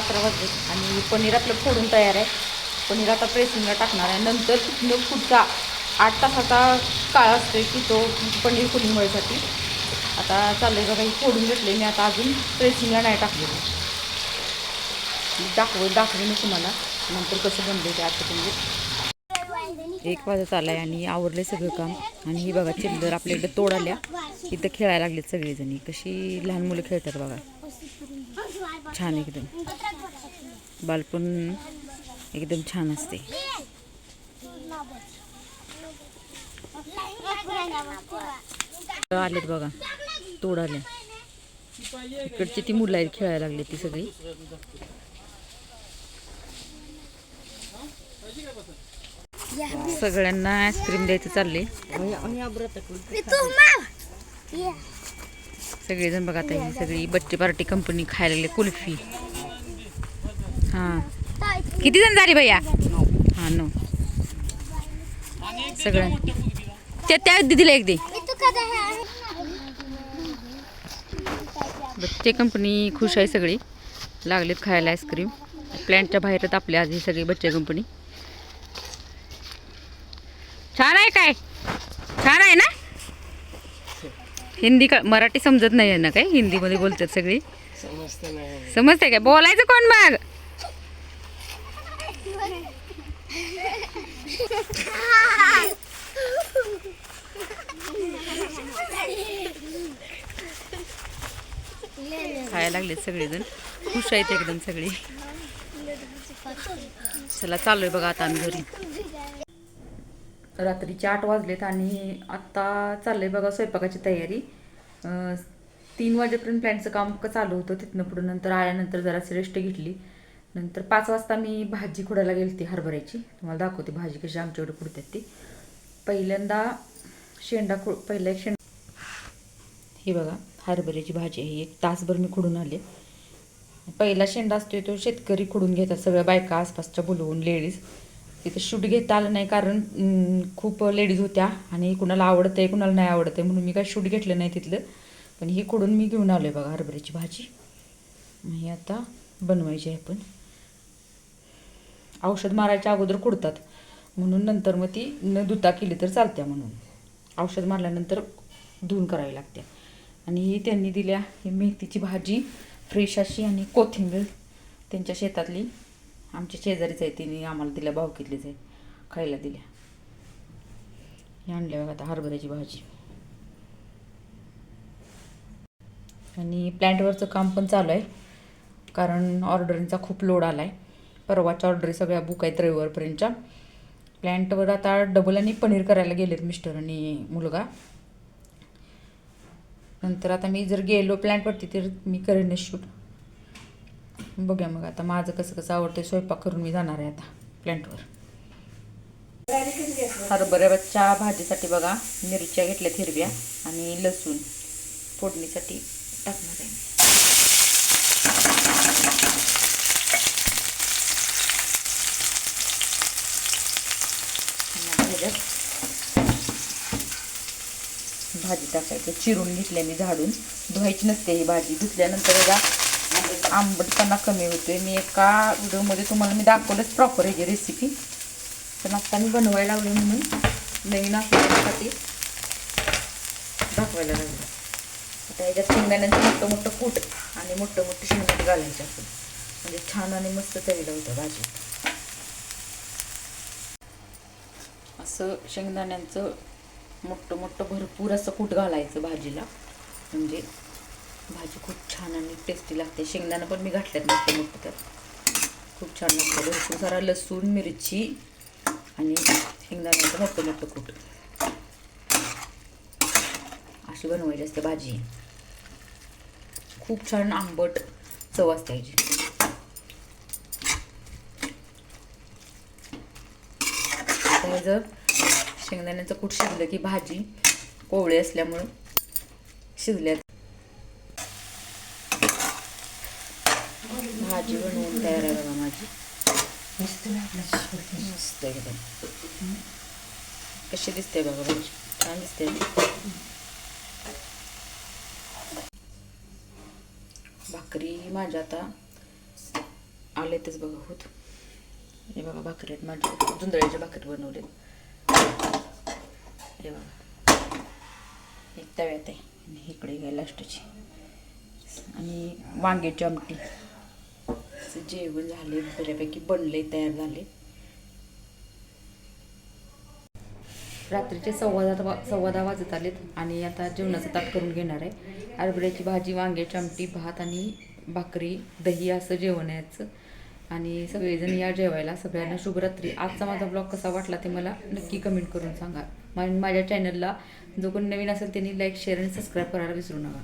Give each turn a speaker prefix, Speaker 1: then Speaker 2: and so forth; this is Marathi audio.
Speaker 1: अकरा वाजले आणि पनीर आपलं फोडून तयार आहे. पनीर आता प्रेसिंगला टाकणार आहे. नंतर तिथनं पुढचा आठ तासाचा काळ असतो की तो पनीर कुलिंग आता चाललंय बघा ही फोडून घेतले मी आता अजून प्रेसिंगला नाही टाकलेलं. दाखव दाखवे मी तुम्हाला. नंतर कसं बनले ते आता तुम्ही. एक वाजत आलाय आणि आवडले सगळं काम. आणि ही बघा चिल्लर आपल्या इकडे तोड आल्या इथं खेळायला लागलेत सगळेजणी. कशी लहान मुलं खेळतात बघा. छान एकदम. बालपण एकदम छान असते. आलेत बघा तोड आल्या इकडची ती मुलं आहेत खेळायला लागली ती सगळी. सगळ्यांना आईस्क्रीम द्यायचं चालले सगळेजण बघा आता ही सगळी बच्चे पार्टी कंपनी खायला लागले कुल्फी. हां. किती जण झाली भैया? हां नो सगळं. त्या त्या दिदीला एक दे. बच्चे कंपनी खुश आहे सगळी. लागलेत खायला आईस्क्रीम प्लॅनच्या बाहेरच आपल्या आज ही सगळी बच्चे कंपनी छान आहे काय? छान आहे ना? हिंदी का मराठी समजत नाही आहे ना काय हिंदीमध्ये बोलतात सगळी. समजते काय? बोलायचं कोण मग खायला लागलेत सगळेजण. खुश आहेत एकदम सगळी. चला चाललोय बघा आता आम्ही घरी. रात्रीचे आठ वाजलेत आणि आत्ता चाललं आहे बघा स्वयंपाकाची तयारी. तीन वाजेपर्यंत प्लॅनचं काम चालू होतं. तिथनं पुढं नंतर आल्यानंतर जराशी रेस्ट घेतली. नंतर पाच वाजता मी भाजी खुडायला गेली ती हरभऱ्याची. तुम्हाला दाखवते भाजी कशी आमच्याकडे खुडतात ती. पहिल्यांदा शेंडा खु पहिला एक शेंडा ही बघा हरभऱ्याची भाजी आहे. एक तासभर मी खुडून आले. पहिला शेंडा असतोय तो शेतकरी खुडून घेतात सगळ्या बायका आसपासच्या बोलवून लेडीज तिथं शूट घेता आलं नाही कारण खूप लेडीज होत्या आणि कुणाला आवडतं आहे कुणाला नाही आवडत आहे म्हणून मी काय शूट घेतलं नाही तिथलं. पण ही खोडून मी घेऊन आलो आहे बघा हरभऱ्याची भाजी. ही आता बनवायची आहे पण औषध मारायच्या अगोदर कुडतात. म्हणून नंतर मग ती न धुता केली तर चालत्या म्हणून. औषध मारल्यानंतर धुवून करावी लागते. आणि ही त्यांनी दिल्या ही मेथीची भाजी फ्रेश अशी आणि कोथिंबीर त्यांच्या शेतातली. आमच्या शेजारीच आहे तिने आम्हाला दिल्या भावकीतलीच आहे खायला दिल्या. हे आणल्या बघा आता हरभऱ्याची भाजी. आणि प्लॅन्टवरचं काम पण चालू आहे कारण ऑर्डरींचा खूप लोड आला आहे परवाच्या ऑर्डरी सगळ्या बुक आहेत रविवारपर्यंतच्या. प्लॅन्टवर आता डबल आणि पनीर करायला गेलेत मिस्टर आणि मुलगा. नंतर आता मी जर गेलो प्लॅन्टवरती तर मी करेन शूट बघूया मग आता माझं कसं कसं आवडतं स्वयंपाक करून मी जाणार आहे आता प्लॅन्टवर हरभऱ्याच्या भाजीसाठी बघा मिरच्या घेतल्यात हिरव्या आणि लसूण. फोडणीसाठी टाकणार आहे भाजी टाकायची. चिरून घेतल्या मी झाडून. धुवायची नसते ही भाजी. धुतल्यानंतर बघा आंबटपणा कमी होतोय. मी एका व्हिडिओमध्ये तुम्हाला मी दाखवलंच प्रॉपर याची रेसिपी पण आत्ता मी बनवायला लागले म्हणून नवीन असण्यासाठी दाखवायला लागले आता याच्यात शेंगदाण्यांचं मोठं मोठं कूट आणि मोठं मोठं शेंगदाणे घालायचे असं म्हणजे छान आणि मस्त चवीला होतं भाजी. असं शेंगदाण्यांचं मोठं मोठं भरपूर असं कूट घालायचं भाजीला. म्हणजे भाजी खूप छान आणि टेस्टी लागते. शेंगदाणं पण मी घातल्यात मोठं मोठं तर खूप छान लागतं. भरपूर सारा लसूण मिरची आणि शेंगदाण्याचं मोठं मोठं कूट अशी बनवायची असते भाजी. खूप छान आंबट चव असते याची आता जर शेंगदाण्याचं कूट शिजलं की भाजी कोवळी असल्यामुळं शिजल्यात. भाजी बनवून तयार आहे बघा माझी मस्त एकदम कशी दिसते बघा भाजी छान दिसते भाकरी माझ्या आता आलेतच बघा होत हे बघा भाकरी आहेत माझ्या जुंदळ्याच्या भाकरी बनवले हे बघा एक तव्यात आहे आणि इकडे घ्या लास्टची आणि वांग्याची आमटी असं जेवण झाले बऱ्यापैकी बनले तयार झाले रात्रीचे सव्वा दहा सव्वा दहा वाजत आलेत आणि आता जेवणाचं ताट करून घेणार आहे. हरभऱ्याची भाजी वांग्याची आमटी भात आणि भाकरी दही असं जेवण याचं आणि सगळेजण या जेवायला. सगळ्यांना शुभरात्री. आजचा माझा ब्लॉग कसा वाटला ते मला नक्की कमेंट करून सांगा. माझ्या चॅनलला जो कोणी नवीन असेल त्यांनी लाईक शेअर आणि सबस्क्राईब करायला विसरू नका.